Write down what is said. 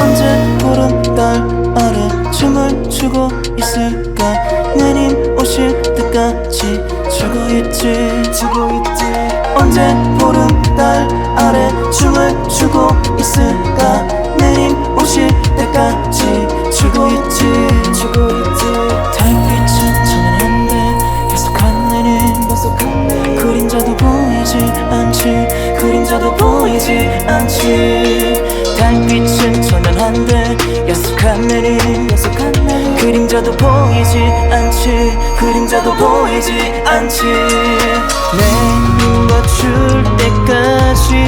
언제 보름달 아래 춤을 추고 있을까? 내님 오실 때까지 추고 있지. 추고 있지. 언제 보름달 아래 춤을 추고 있을까? 내님 오실 때까지 추고 있지. 추고 있지. 달빛은 천연한데 계속 하늘은 계속 하늘 그림자도 보이지 않지. 그림자도 보이지 않지. 달빛 은 천연한데 계속 하늘은 계속 하늘 그림자도 보이지 않지. 그림자도 보이지 않지. 내가 줄 때까지